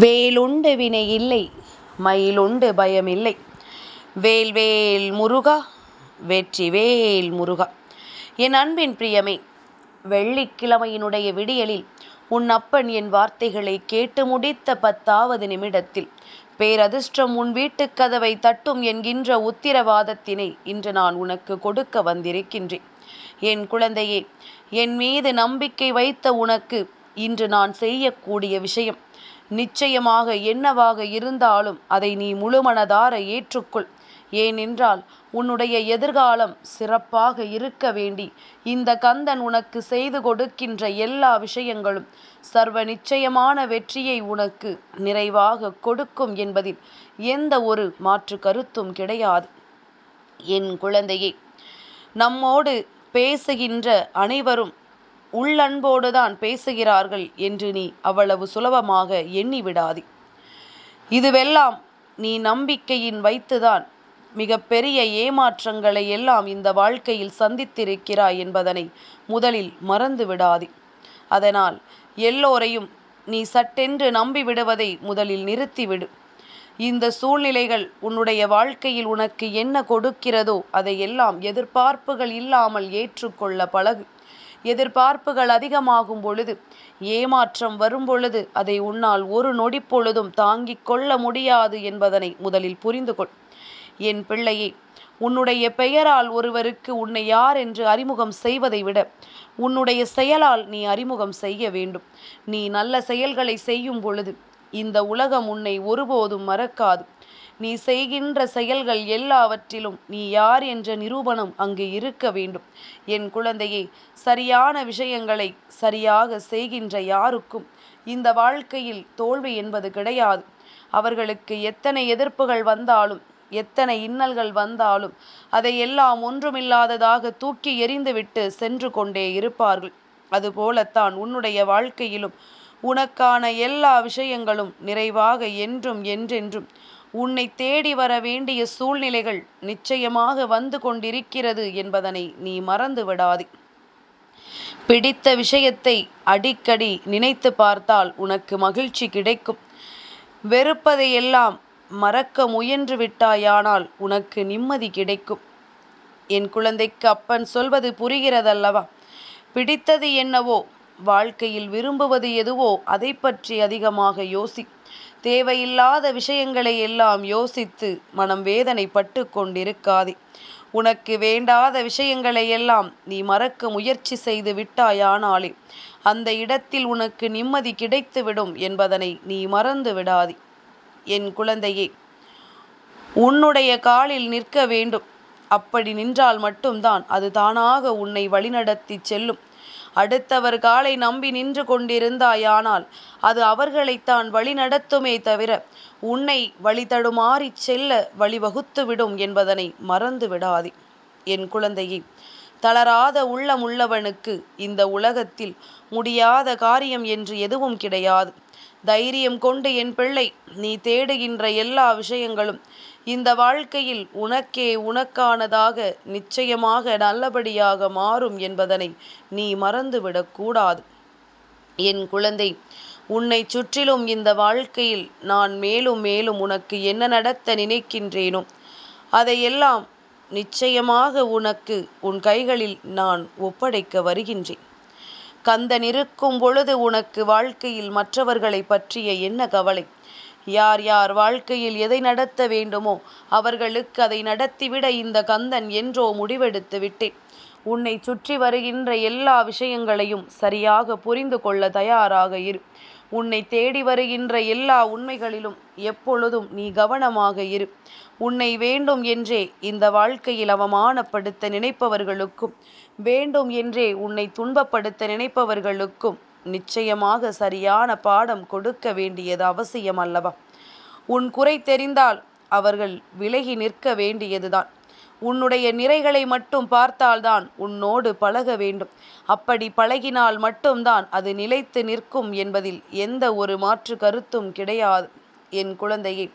வேலுண்டு வினை இல்லை மயிலுண்டு பயமில்லை வேல் வேல் முருகா வெற்றி வேல் முருகா. என் அன்பின் பிரியமே வெள்ளிக்கிழமையினுடைய விடியலில் உன் அப்பன் என் வார்த்தைகளை கேட்டு முடித்த பத்தாவது நிமிடத்தில் பேரதிர்ஷ்டம் உன் வீட்டுக் கதவை தட்டும் என்கின்ற உத்திரவாதத்தினை இன்று நான் உனக்கு கொடுக்க வந்திருக்கின்றேன். என் குழந்தையே என் மீது நம்பிக்கை வைத்த உனக்கு இன்று நான் செய்யக்கூடிய விஷயம் நிச்சயமாக என்னவாக இருந்தாலும் அதை நீ முழுமனதார ஏற்றுக்கொள். ஏனென்றால் உன்னுடைய எதிர்காலம் சிறப்பாக இருக்க வேண்டி இந்த கந்தன் உனக்கு செய்து கொடுக்கின்ற எல்லா விஷயங்களும் சர்வ நிச்சயமான வெற்றியை உனக்கு நிறைவாக கொடுக்கும் என்பதில் எந்த ஒரு மாற்று கருத்தும் கிடையாது. என் குழந்தையே நம்மோடு பேசுகின்ற அனைவரும் உள்ளன்போடுதான் பேசுகிறார்கள் என்று நீ அவ்வளவு சுலபமாக எண்ணி விடாதே இதுவெல்லாம் நீ நம்பிக்கையின் வைத்துதான். மிக பெரிய ஏமாற்றங்களை எல்லாம் இந்த வாழ்க்கையில் சந்தித்திருக்கிறாய் என்பதனை முதலில் மறந்து விடாதே அதனால் எல்லோரையும் நீ சட்டென்று நம்பிவிடுவதை முதலில் நிறுத்திவிடு. இந்த சூழ்நிலைகள் உன்னுடைய வாழ்க்கையில் உனக்கு என்ன கொடுக்கிறதோ அதையெல்லாம் எதிர்பார்ப்புகள் இல்லாமல் ஏற்றுக்கொள்ள பழகு. எதிர்பார்ப்புகள் அதிகமாகும் பொழுது ஏமாற்றம் வரும் பொழுது அதை உன்னால் ஒரு நொடி பொழுதும் தாங்கிக் கொள்ள முடியாது என்பதனை முதலில் புரிந்து கொள். என் பிள்ளையே உன்னுடைய பெயரால் ஒருவருக்கு உன்னை யார் என்று அறிமுகம் செய்வதை விட உன்னுடைய செயலால் நீ அறிமுகம் செய்ய வேண்டும். நீ நல்ல செயல்களை செய்யும் பொழுது இந்த உலகம் உன்னை ஒருபோதும் மறக்காது. நீ செய்கின்ற செயல்கள் எல்லாவற்றிலும் நீ யார் என்ற நிரூபணம் அங்கு இருக்க வேண்டும். என் குழந்தையே சரியான விஷயங்களை சரியாக செய்கின்ற யாருக்கும் இந்த வாழ்க்கையில் தோல்வி என்பது கிடையாது. அவர்களுக்கு எத்தனை எதிர்ப்புகள் வந்தாலும் எத்தனை இன்னல்கள் வந்தாலும் அதை எல்லாம் ஒன்றுமில்லாததாக தூக்கி எறிந்துவிட்டு சென்று கொண்டே இருப்பார்கள். அதுபோலத்தான் உன்னுடைய வாழ்க்கையிலும் உனக்கான எல்லா விஷயங்களும் நிறைவாக என்றும் என்றென்றும். உன்னை தேடி வர வேண்டிய சூழ்நிலைகள் நிச்சயமாக வந்து கொண்டிருக்கிறது என்பதனை நீ மறந்து விடாதே. பிடித்த விஷயத்தை அடிக்கடி நினைத்து பார்த்தால் உனக்கு மகிழ்ச்சி கிடைக்கும். வெறுப்பதையெல்லாம் மறக்க முயன்று விட்டாயானால் உனக்கு நிம்மதி கிடைக்கும். என் குழந்தைக்கு அப்பன் சொல்வது புரிகிறதல்லவா? பிடித்தது என்னவோ? வாழ்க்கையில் விரும்புவது எதுவோ? அதை பற்றி அதிகமாக யோசி. தேவையில்லாத விஷயங்களை எல்லாம் யோசித்து மனம் வேதனைப்பட்டு கொண்டிருக்காதே. உனக்கு வேண்டாத விஷயங்களை எல்லாம் நீ மறக்க முயற்சி செய்து விட்டாயானாலே அந்த இடத்தில் உனக்கு நிம்மதி கிடைத்துவிடும் என்பதனை நீ மறந்து விடாதே. என் குழந்தையே உன்னுடைய காலில் நிற்க வேண்டும். அப்படி நின்றால் மட்டும்தான் அது தானாக உன்னை வழிநடத்தி செல்லும். அடுத்தவர் காலை நம்பி நின்று கொண்டிருந்தாயானால் அது அவர்களைத்தான் வழி நடத்துமே தவிர உன்னை வழி தடுமாறி செல்ல வழிவகுத்துவிடும் என்பதனை மறந்து விடாதே என் குழந்தையே தளராத உள்ளம் உள்ளவனுக்கு இந்த உலகத்தில் முடியாத காரியம் என்று எதுவும் கிடையாது. தைரியம் கொண்டு என் பிள்ளை நீ தேடுகின்ற எல்லா விஷயங்களும் இந்த வாழ்க்கையில் உனக்கே உனக்கானதாக நிச்சயமாக நல்லபடியாக மாறும் என்பதனை நீ மறந்துவிடக்கூடாது என் குழந்தை உன்னை சுற்றிலும் இந்த வாழ்க்கையில் நான் மேலும் மேலும் உனக்கு என்ன நடத்த நினைக்கின்றேனோ அதையெல்லாம் நிச்சயமாக உனக்கு உன் கைகளில் நான் ஒப்படைக்க வருகின்றேன். கந்தன் இருக்கும் பொழுது உனக்கு வாழ்க்கையில் மற்றவர்களை பற்றிய என்ன கவலை? யார் யார் வாழ்க்கையில் எதை நடத்த வேண்டுமோ அவர்களுக்கு அதை நடத்திவிட இந்த கந்தன் என்றோ முடிவெடுத்து விட்டேன். உன்னை சுற்றி வருகின்ற எல்லா விஷயங்களையும் சரியாக புரிந்து கொள்ள தயாராக இரு. உன்னை தேடி வருகின்ற எல்லா உண்மைகளிலும் எப்பொழுதும் நீ கவனமாக இரு. உன்னை வேண்டும் என்றே இந்த வாழ்க்கையில் அவமானப்படுத்த நினைப்பவர்களுக்கும் வேண்டும் என்றே உன்னை துன்பப்படுத்த நினைப்பவர்களுக்கும் நிச்சயமாக சரியான பாடம் கொடுக்க வேண்டியது அவசியம் அல்லவா? உன் குறை தெரிந்தால் அவர்கள் விலகி நிற்க வேண்டியதுதான். உன்னுடைய நிறைகளை மட்டும் பார்த்தால்தான் உன்னோடு பழக வேண்டும். அப்படி பழகினால் மட்டும்தான் அது நிலைத்து நிற்கும் என்பதில் எந்த ஒரு மாற்று கருத்தும் கிடையாது என் குழந்தையை.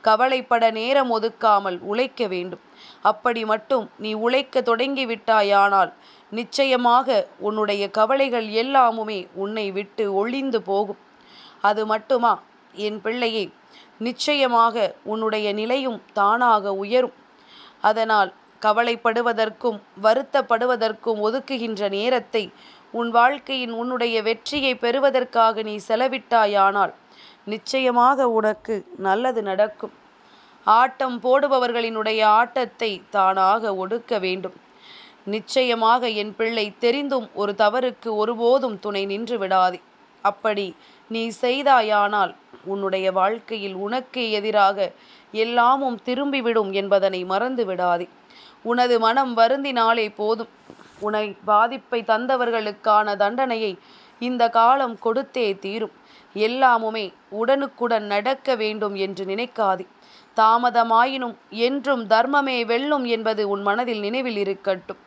கவலைப்பட நேரம் ஒதுக்காமல் உழைக்க வேண்டும். அப்படி மட்டும் நீ உழைக்க தொடங்கிவிட்டாயானால் நிச்சயமாக உன்னுடைய கவலைகள் எல்லாமுமே உன்னை விட்டு ஒளிந்து போகும். அது மட்டுமா? என் பிள்ளையே நிச்சயமாக உன்னுடைய நிலையும் தானாக உயரும். அதனால் கவலைப்படுவதற்கும் வருத்தப்படுவதற்கும் ஒதுக்குகின்ற நேரத்தை உன் வாழ்க்கையின் உன்னுடைய வெற்றியை பெறுவதற்காக நீ செலவிட்டாயானால் நிச்சயமாக உனக்கு நல்லது நடக்கும். ஆட்டம் போடுபவர்களினுடைய ஆட்டத்தை தானாக ஒடுக்க வேண்டும். நிச்சயமாக என் பிள்ளை தெரிந்தும் ஒரு தவறுக்கு ஒருபோதும் துணை நின்று விடாதே. அப்படி நீ செய்தாயானால் உன்னுடைய வாழ்க்கையில் உனக்கு எதிராக எல்லாமும் திரும்பிவிடும் என்பதனை மறந்து விடாதே உனது மனம் வருந்தினாலே போதும். உனை பாதிப்பை தந்தவர்களுக்கான தண்டனையை இந்த காலம் கொடுத்தே தீரும். எல்லாமுமே உடனுக்குடன் நடக்க வேண்டும் என்று நினைக்காதே. தாமதமாயினும் என்றும் தர்மமே வெல்லும் என்பது உன் மனதில் நினைவில் இருக்கட்டும்.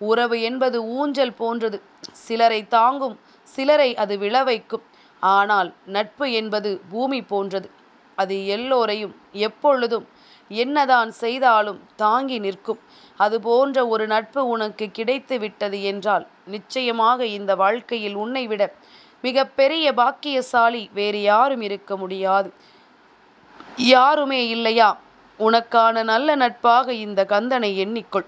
உறவு என்பது ஊஞ்சல் போன்றது. சிலரை தாங்கும் சிலரை அது விழவைக்கும். ஆனால் நட்பு என்பது பூமி போன்றது. அது எல்லோரையும் எப்பொழுதும் என்னதான் செய்தாலும் தாங்கி நிற்கும். அது போன்ற ஒரு நட்பு உனக்கு கிடைத்து விட்டது என்றால் நிச்சயமாக இந்த வாழ்க்கையில் உன்னை விட மிக பெரிய பாக்கியசாலி வேறு யாரும் இருக்க முடியாது. யாருமே இல்லையா? உனக்கான நல்ல நட்பாக இந்த கந்தனை எண்ணிக்கொள்.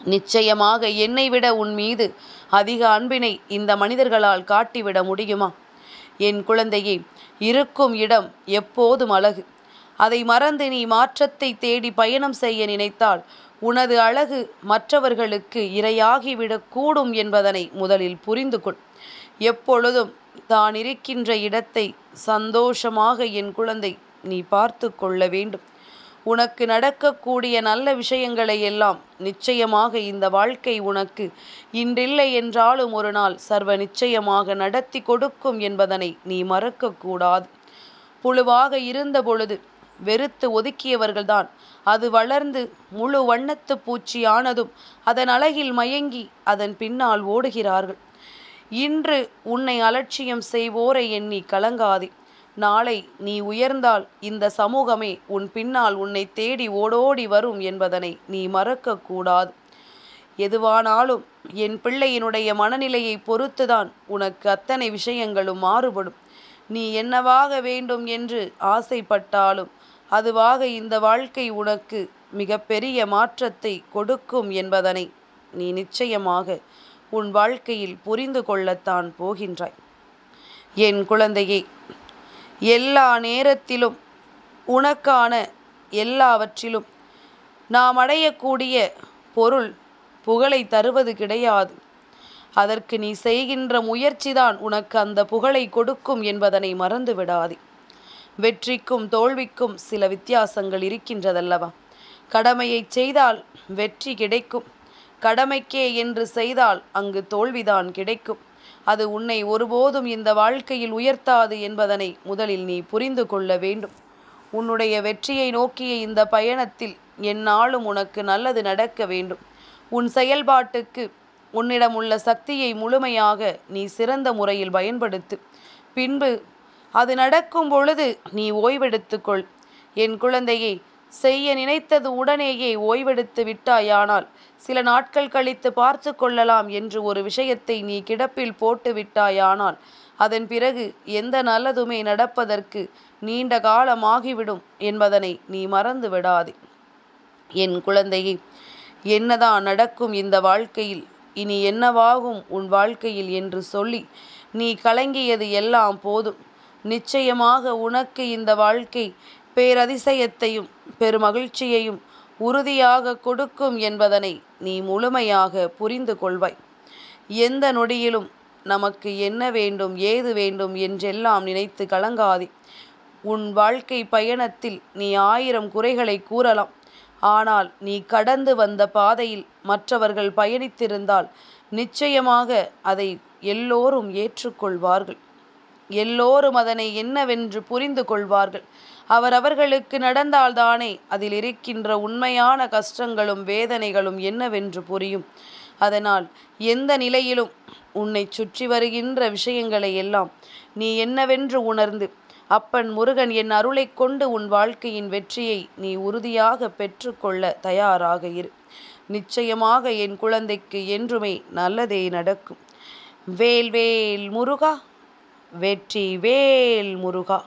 நிச்சயமாக என்னை விட உன் மீது அதிக அன்பினை இந்த மனிதர்களால் காட்டிவிட முடியுமா? என் குழந்தையே இருக்கும் இடம் எப்போதும் அழகு. அதை மறந்து நீ மாற்றத்தை தேடி பயணம் செய்ய நினைத்தால் உனது அழகு மற்றவர்களுக்கு இரையாகிவிடக்கூடும் என்பதனை முதலில் புரிந்து கொள். எப்பொழுதும் தான் இருக்கின்ற இடத்தை சந்தோஷமாக என் குழந்தை நீ பார்த்து கொள்ள வேண்டும். உனக்கு நடக்கக்கூடிய நல்ல விஷயங்களை எல்லாம் நிச்சயமாக இந்த வாழ்க்கை உனக்கு. இன்றில்லை என்றாலும் ஒரு நாள் சர்வ நிச்சயமாக நடத்தி கொடுக்கும் என்பதனை நீ மறக்கக்கூடாது. புழுவாக இருந்த பொழுது வெறுத்து ஒதுக்கியவர்கள்தான். அது வளர்ந்து முழு வண்ணத்து பூச்சியானதும் அதன் அழகில் மயங்கி அதன் பின்னால் ஓடுகிறார்கள். இன்று உன்னை அலட்சியம் செய்வோரை எண்ணி கலங்காதே. நாளை நீ உயர்ந்தால் இந்த சமூகமே உன் பின்னால் உன்னை தேடி ஓடோடி வரும் என்பதனை நீ மறக்கக்கூடாது. எதுவானாலும் என் பிள்ளையினுடைய மனநிலையை பொறுத்துதான் உனக்கு அத்தனை விஷயங்களும் மாறுபடும். நீ என்னவாக வேண்டும் என்று ஆசைப்பட்டாலும் அதுவாக இந்த வாழ்க்கை உனக்கு மிகப்பெரிய மாற்றத்தை கொடுக்கும் என்பதனை நீ நிச்சயமாக உன் வாழ்க்கையில் புரிந்து கொள்ளத்தான் போகின்றாய். என் குழந்தையே எல்லா நேரத்திலும் உனக்கான எல்லாவற்றிலும் நாம் அடையக்கூடிய பொருள் புகழை தருவது கிடையாது. அதற்கு நீ செய்கின்ற முயற்சிதான் உனக்கு அந்த புகழை கொடுக்கும் என்பதனை மறந்து விடாதே வெற்றிக்கும் தோல்விக்கும் சில வித்தியாசங்கள் இருக்கின்றதல்லவா? கடமையை செய்தால் வெற்றி கிடைக்கும். கடமைக்கே என்று செய்தால் அங்கு தோல்விதான் கிடைக்கும். அது உன்னை ஒருபோதும் இந்த வாழ்க்கையில் உயர்த்தாது என்பதனை முதலில் நீ புரிந்து கொள்ள வேண்டும். உன்னுடைய வெற்றியை நோக்கிய இந்த பயணத்தில் எந்நாளும் உனக்கு நல்லது நடக்க வேண்டும். உன் செயல்பாட்டுக்கு உன்னிடம் உள்ள சக்தியை முழுமையாக நீ சிறந்த முறையில் பயன்படுத்து. பின்பு அது நடக்கும் பொழுது நீ ஓய்வெடுத்துக்கொள். என் குழந்தையை செய்ய நினைத்தது உடனேயே ஓய்வெடுத்து விட்டாயானால் சில நாட்கள் கழித்து பார்த்து கொள்ளலாம் என்று ஒரு விஷயத்தை நீ கிடப்பில் போட்டு விட்டாயானால் அதன் பிறகு எந்த நல்லதுமே நடப்பதற்கு நீண்ட காலமாகிவிடும் என்பதனை நீ மறந்து விடாதே. என் குழந்தையே என்னதான் நடக்கும் இந்த வாழ்க்கையில்? இனி என்னவாகும் உன் வாழ்க்கையில் என்று சொல்லி நீ கலங்கியது எல்லாம் போதும். நிச்சயமாக உனக்கு இந்த வாழ்க்கை பேரதிசயத்தையும் பெருமகிழ்ச்சியையும் உறுதியாக கொடுக்கும் என்பதனை நீ முழுமையாக புரிந்து கொள்வாய். எந்த நொடியிலும் நமக்கு என்ன வேண்டும் ஏது வேண்டும் என்றெல்லாம் நினைத்து கலங்காதே. உன் வாழ்க்கை பயணத்தில் நீ ஆயிரம் குறைகளை கூறலாம். ஆனால் நீ கடந்து வந்த பாதையில் மற்றவர்கள் பயணித்திருந்தால் நிச்சயமாக அதை எல்லோரும் ஏற்றுக்கொள்வார்கள். எல்லோரும் அதனை என்னவென்று புரிந்து கொள்வார்கள். அவரவர்களுக்கு நடந்தால்தானே அதில் இருக்கின்ற உண்மையான கஷ்டங்களும் வேதனைகளும் என்னவென்று புரியும். அதனால் எந்த நிலையிலும் உன்னை சுற்றி வருகின்ற விஷயங்களை எல்லாம் நீ என்னவென்று உணர்ந்து அப்பன் முருகன் என் அருளை கொண்டு உன் வாழ்க்கையின் வெற்றியை நீ உறுதியாக பெற்றுக்கொள்ள தயாராக இரு. நிச்சயமாக என் குழந்தைக்கு என்றுமே நல்லதே நடக்கும். வேல் வேல் முருகா! வெற்றி வேல் முருகா.